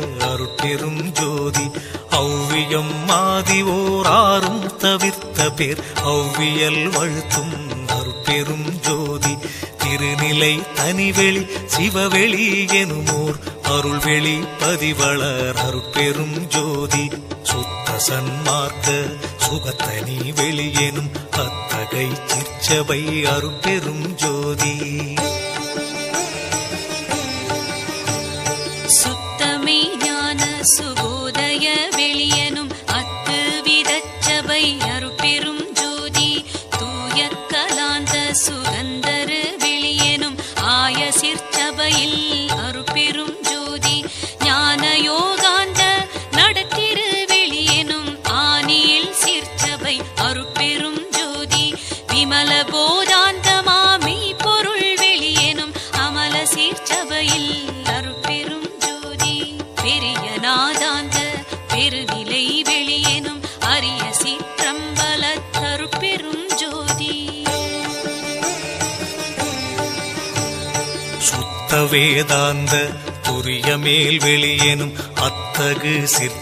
அருட்பெரும் ஜோதி ஔவியம் மாதி ஓராறும் தவிர்த்த பேர். ஔவியல் வழுத்தும் அருட்பெரும் ஜோதி திருநிலை தனிவெளி சிவவெளி எனுமோர். அருள்வெளி பதிவளர் அருட்பெரும் ஜோதி சுத்த சன்மார்க்க சுகத்தனி வெளியெனும் அத்தகை சிற்சபை அருட்பெரும் ஜோதி. வேதாந்த புரிய மேல் வெளியேனும் அத்தகு சிற்ப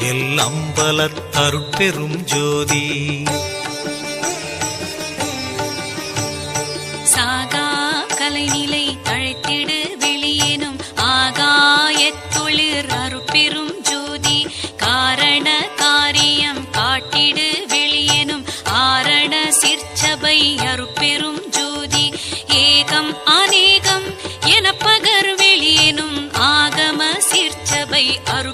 அம்பல தருட்பெரும் ஜோதி. சாகா கலைநிலை தழைத்திடு வெளியேனும் ஆகாயத்தொழிற் அருட்பெரும் ஜோதி. காரண காரியம் காட்டிடு வெளியேனும் ஆரண சிற்சபை அருட்பெரும் ஜோதி. ஏகம் அநேகம் என பகர் வெளியேனும் ஆகம சிற்சபை அருட்பெரும்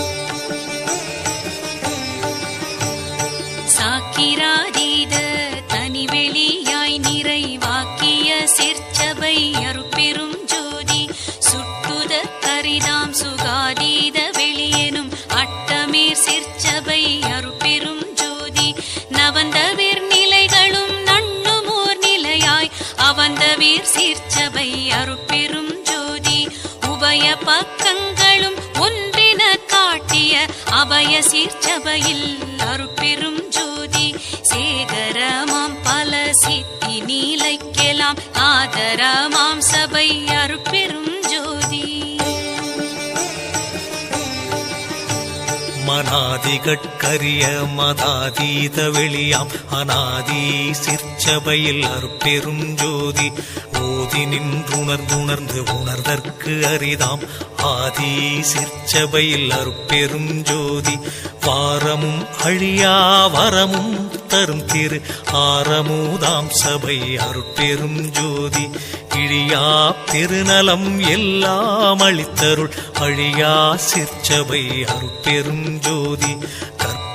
பக்கங்களும் ஒன்றின காட்டிய அபய சீர்ச்சபையில் அருட்பெரும் ஜோதி. சேகரமாம் பல சித்தி நீலைக்கெலாம் ஆதரமாம் சபை அருட்பெரும் ஜோதி. மனாதிகட்கரிய மதாதீத வெளியாம் அனாதி சிற்சபையில் அற்பெரும் ஜோதி. ஆதி நின்றுணர்ந்துணர்ந்து உணர்தற்கு அரிதாம். ஆதி சிற்சபையில் அருப்பெரும் ஜோதி. வாரமும் அழியா வரமும் தரும் திரு. ஆரமுதாம் சபை அருட்பெரும் ஜோதி. இழியா பெருநலம் எல்லாம் அளித்தருள் அழியா சிற்சபை அருட்பெரும் ஜோதி.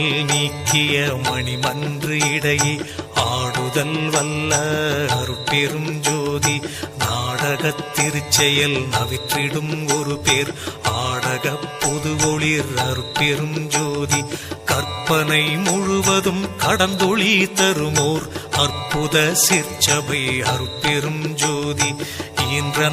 வாடுதல் நீக்கிய மணிமன்று இடையே ஆடுதல் வல்ல அருட்பெரும் ஜோதி. நாடக திருச்செயல் நவிற்றிடும் ஒரு பேர். ஆடக பொது ஒளிர் அருட்பெரும் ஜோதி. கற்பனை முழுவதும் கடந்தொளி தருமோர். அற்புத சிற்சபை அருட்பெரும் ஜோதி. ஈன்ற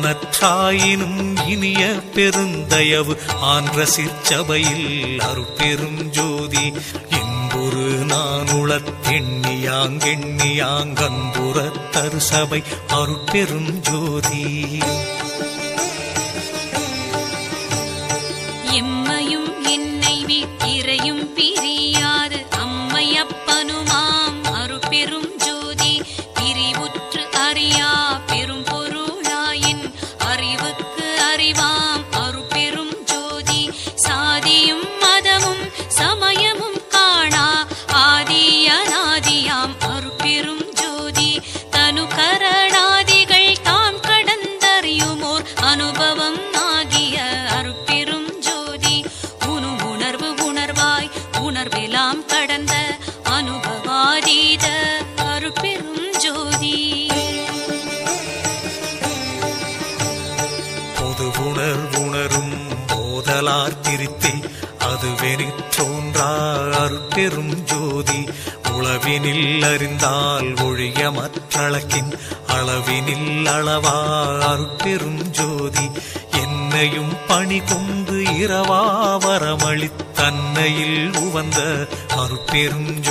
இனிய பெருந்தயவு. ஆன்ற சிற்சபையில் அருட்பெரும் ஜோதி. என்பொரு நானுளத் தெண்ணியாங்கெண்ணியாங்கன்புற சபை. அருட்பெரும் ஜோதி. உணர்வெல்லாம் அனுபவாதீத அருப்பெரும் ஜோதி. பொது உணர்வுணரும் போதலார் திருத்தி அதுவெனிற்றோன்றா அருப்பெரும் ஜோதி. உளவினில் அறிந்தால் ஒழிய மற்றளக்கின் அளவினில் அளவா அருட்பெரும் ஜோதி. என்னையும் பணி கொண்டு இரவா வரமளித்தன்னையில் உவந்த அருட்பெரும்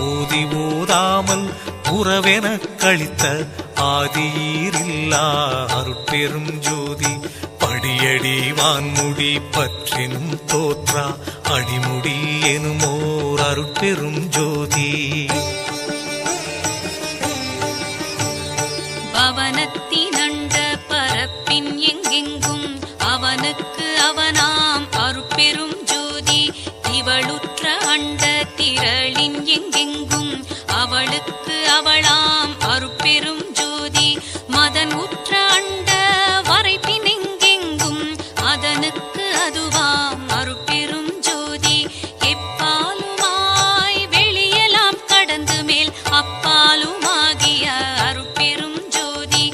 ஓதி ஓதாமல் உறவென கழித்த ஆதியீரில்லா அருட்பெரும் ஜோதி. படியடி வான்முடி பற்றினும் தோற்றா அடிமுடி எனுமோர் அருட்பெரும் ஜோதி. அதுவாம் அருட்பெரும் ஜோதி எப்பாலுமாய் வெளியெல்லாம் கடந்து மேல் அப்பாலுமாகிய அருட்பெரும் ஜோதி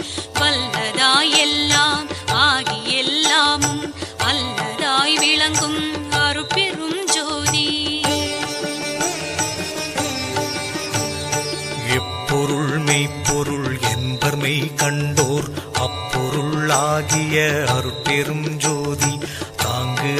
வல்லதாய் எல்லாம் ஆகி எல்லாமும் அல்லதாய் விளங்கும் அருட்பெரும் ஜோதி. எப்பொருள் மெய்ப்பொருள் என்பர் மெய் கண்டோர்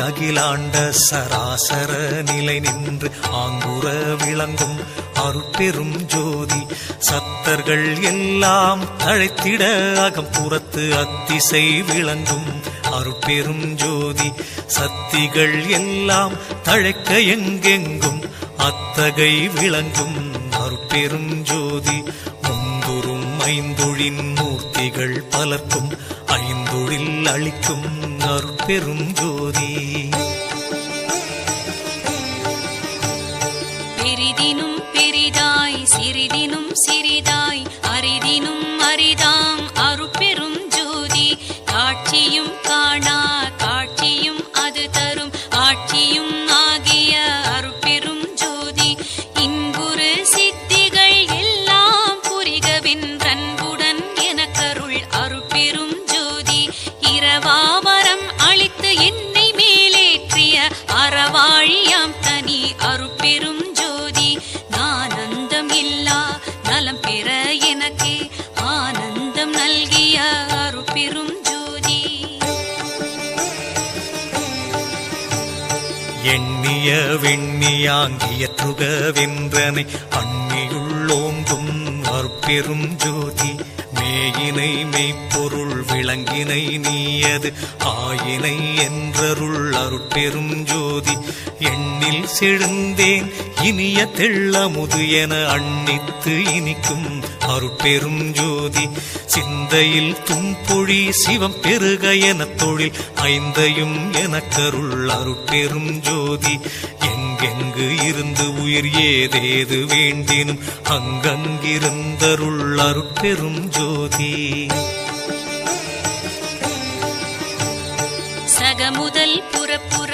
அகிலாண்ட சராசர நிலை நின்று ஆங்குற விளங்கும் அருட்பெரும் ஜோதி. சத்தர்கள் எல்லாம் தழைத்திட அகம்புறத்து அத்திசை விளங்கும் அருட்பெரும் ஜோதி. சத்திகள் எல்லாம் தழைக்க எங்கெங்கும் அத்தகை விளங்கும் அருட்பெரும் ஜோதி. முந்துரும் ஐந்தொழின் மூர்த்திகள் பலர்க்கும் ஐந்தொழில் அளிக்கும் அருட்பெரும் ஜோதி. வெண்ணியாங்கியற்றுக வென்றனை அண்ணியுள்ளோங்கும் அற்பெரும் ஜோதி. மேயினை மெய்ப்பொருள் விளங்கினை நீயது. ஆயினை என்றருள் அருட்பெரும் ஜோதி. எண்ணில் செழுந்தேன் இனிய தெள்ளமுது என அண்ணித்து இனிக்கும் அருட்பெரும் ஜோதி. சிந்தையில் தும்பொழி சிவம் பெருக என தொழில் ஐந்தையும் எனக்கருள் அருட்பெரும் ஜோதி. என் எங்கு இருந்து உயிர் ஏதேது வேண்டினும் அங்கங்கிருந்தருள் அருட்பெரும் ஜோதி. சகமுதல் புறப்புற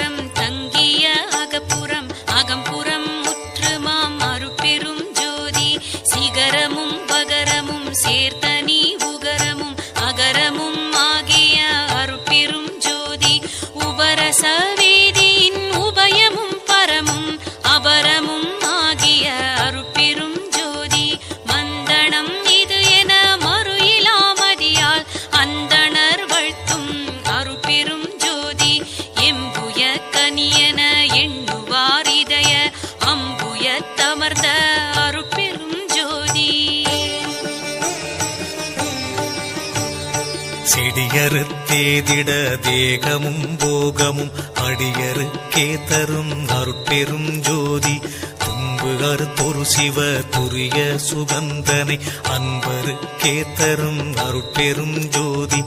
தேதிட தேகமும் போகமும் அடியருக்கே தரும் அருட்பெரும் ஜோதி. துன்பு அறுத்தொரு சிவ துரிய சுகந்தனை அன்பருக்கே தரும் அருட்பெரும் ஜோதி.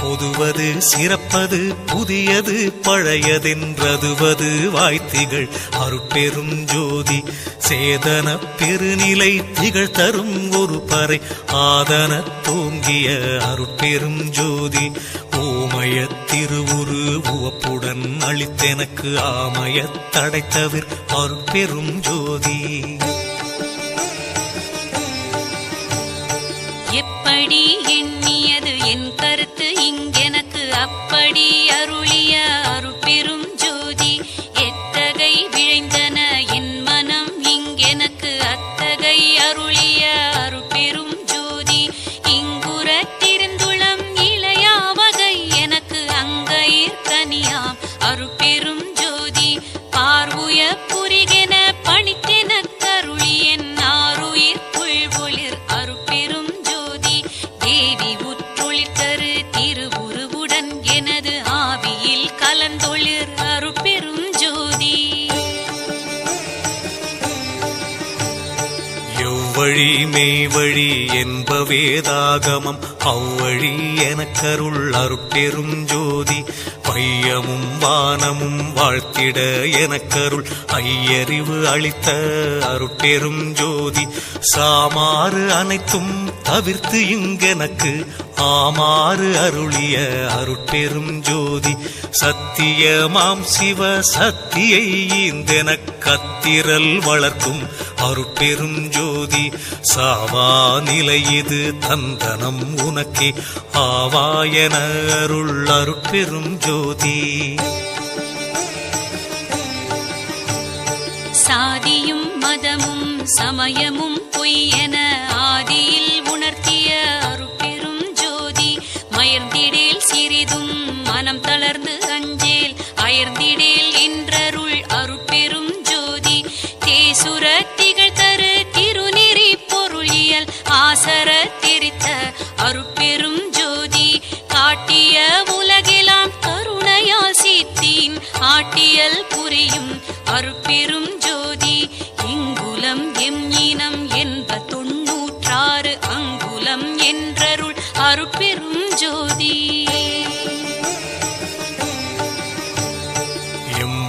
பொதுவது சிறப்பது புதியது பழையதென்றதுவது வாய்த்திகள் அருட்பெரும் ஜோதி. சேதன பெருநிலை திகழ் தரும் ஒரு பறை ஆதன தோங்கிய அருட்பெரும் ஜோதி. ஓமய திருவுரு உவப்புடன் அளித்தெனக்கு ஆமயத் தடைத்தவிர் அருட்பெரும் ஜோதி. எப்படி எண்ணியது என் கருத்து? இங்கெனக்கு அப்படி அருளிய அருட்பெரும் அவ்வழி மெய்வழி என்ப வேதாகமம். அவ்வழி எனக்கருள் அருட்பெரும் ஜோதி. பையமும் வானமும் வாழ்த்திட எனக்கருள் ஐயறிவு அளித்த அருட்பெரும் ஜோதி. சாமாறு அனைத்தும் தவிர்த்து இங்கெனக்கு ஆமாறு அருளிய அருட்பெரும் ஜோதி சத்தியமாம் சிவ சத்தியை ஈந்தெனக் கத்திரல் வளர்க்கும் அருட்பெரும் ஜோதி. சாவா நிலை இது தந்தனம் உனக்கே ஆவாயன அருள் அருட்பெரும் ஜோதி. சாதியும் மதமும் சமயமும் பொய்யென எய்தும் மனம் தளர்ந்து அஞ்சேல். அயர்ந்திடேல் என்றருள் அருட்பெரும் ஜோதி. தேசுர தரு திருநெறி பொருளியல். ஆசர தெரித்த அருட்பெரும் ஜோதி. காட்டிய உலகெலாம் கருணையால் ஆட்டியல் புரியும் அருட்பெரும் ஜோதி. இங்குலம் எம் இனம் என்ற தொன்னூற்றாறு அங்குலம் என்றருள் அருட்பெரும் ஜோதி.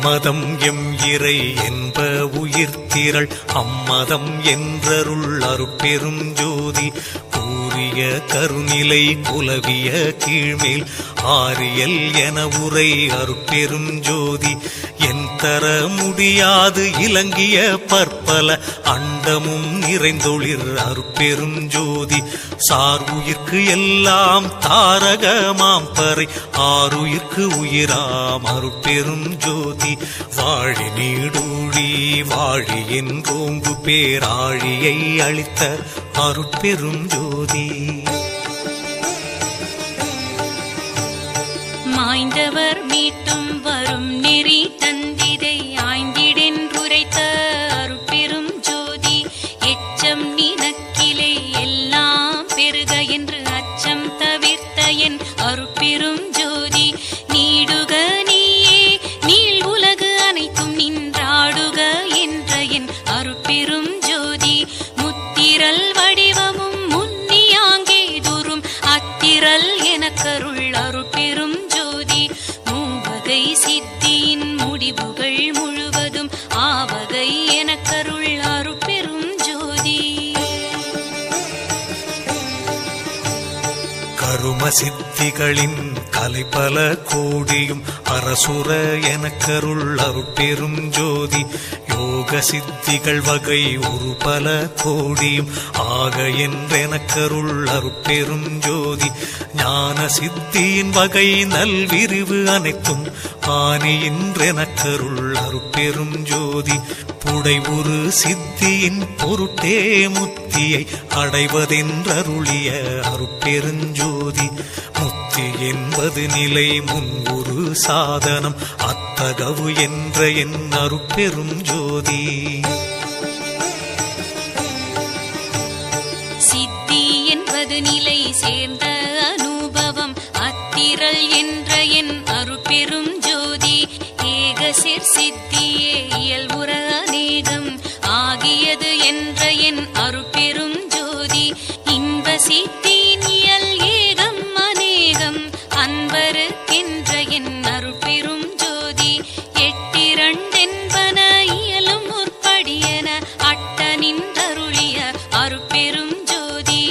அம்மதம் எம் இறை என்ப உயிர்த்திரள். அம்மதம் என்றருள் அருட்பெரும் ஜோதி. கூறிய கருநிலை குலவிய கீழ்மேல். ஆரியல் என உரை அருட்பெரும் ஜோதி. தர முடியாது இலங்கிய பற்பல அண்டமும் நிறைந்தொளிர் அருட்பெரும் ஜோதி சார் எல்லாம் தாரகமாம் மாம்பறை ஆறுயிர்க்கு உயிராம் அருட்பெரும் ஜோதி வாழி நீடூழி வாழி என்றோங்கு பேராழியை அளித்த அருட்பெரும் ஜோதி சக்திகளின் கலை பல கோடியும் அரசுர எனக்கருள் அருட்பெரும் ஜோதி. யோக சித்திகள் வகை ஒரு பல கோடியும் ஆக என்றெனக்கருள் அருட்பெரும் ஜோதி. ஞான சித்தியின் வகை நல்விரிவு அனைத்தும் ஆணியின்றெனக்கருள் அருட்பெரும் ஜோதி. புடை ஒரு சித்தியின் பொருட்டே முத்தியை அடைவதென்றருளிய அருட்பெருஞ்சோதி. முத்தி என்பது நிலை முன் ஒரு சாதனம் அத்தகவு என்ற என் அருட்பெரும் ஜோதி சித்தி என்பது நிலை சேர்ந்த அனுபவம் அத்திரல் என்ற என் அருட்பெரும் ஜோதி ஏகசிற் சித்தி எட்டிரண்டென்பன இயலும் முற்படியன அட்ட நின்றருளிய அருட்பெரும் ஜோதி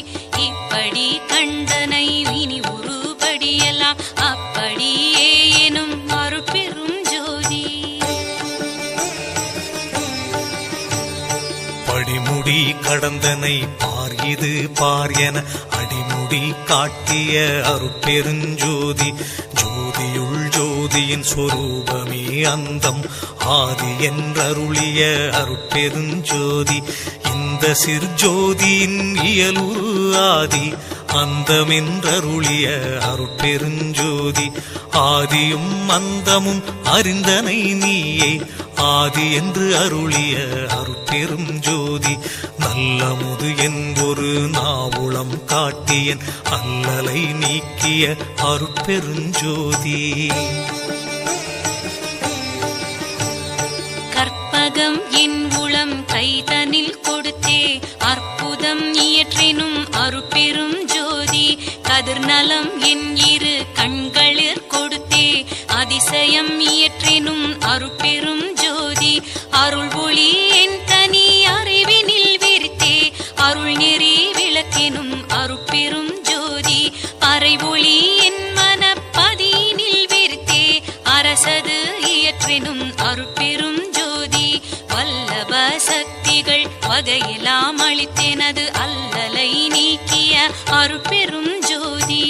இப்படி கண்டனை இனி ஒருபடியெல்லாம் அப்படியே எனும் அருட்பெரும் ஜோதி. படிமுடி கடந்தனை பார் இது பார் என அடிமுடி காட்டிய அருப்பெருஞ்சோதி ஆதியின் சொரூபமே அந்தம். ஆதி என்றருளிய அருட்பெருஞ்சோதி இந்த சிற்ஜோதியின் இயலுரு ஆதி அந்தமென்றருளிய அருட்பெருஞ்சோதி. ஆதியும் அந்தமும் அறிந்தனை நீயே ஆதி என்று அருளிய அருட்பெரும் ஜோதி நல்லமுது என்பொரு நாவுளம் காட்டியன் அல்லலை நீக்கிய அருட்பெருஞ்சோதி. இயற்றினும் அருப்பெரும் ஜோதி கதிர்நலம் என் இரு கண்களிற் கொடுத்தே. அதிசயம் இயற்றினும் அருப்பெரும் வகையெல்லாம் அளித்தேனது அல்லலை நீக்கிய அருப்பெரும் ஜோதி.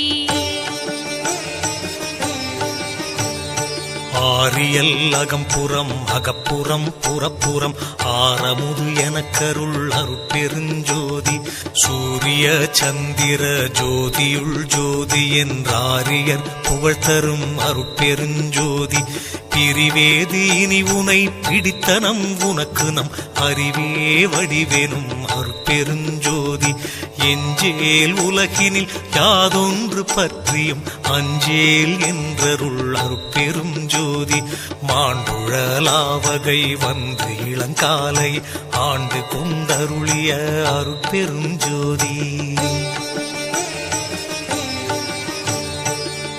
ஆரியல் அகம்புறம் அகப்புறம் புறப்புறம் ஆரமுது எனக்கருள் அருட்பெருஞ்சோதி சூரிய சந்திர ஜோதியுள் ஜோதி என்றாரியர் புகழ் தரும் அருட்பெருஞ்சோதி பிரிவேதி இனி உனை பிடித்தனம் உனக்கு நம் அறிவே வடிவேனும் அருட்பெருஞ்சோதி எஞ்சேல் உலகினில் யாதொன்று பற்றியும் அஞ்சேல் என்றருள் அருட்பெரும் ஜோதி மாண்டுழலாவகை வந்து இளங்காலை ஆண்டு கொண்டருளிய அருப்பெரும் ஜோதி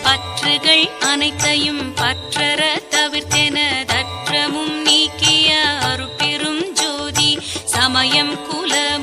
பற்றுகள் அனைத்தையும் பற்று பற்றற தவிர்த்தென தற்றமும் நீக்கிய அருப்பெரும் ஜோதி சமயம் குலம்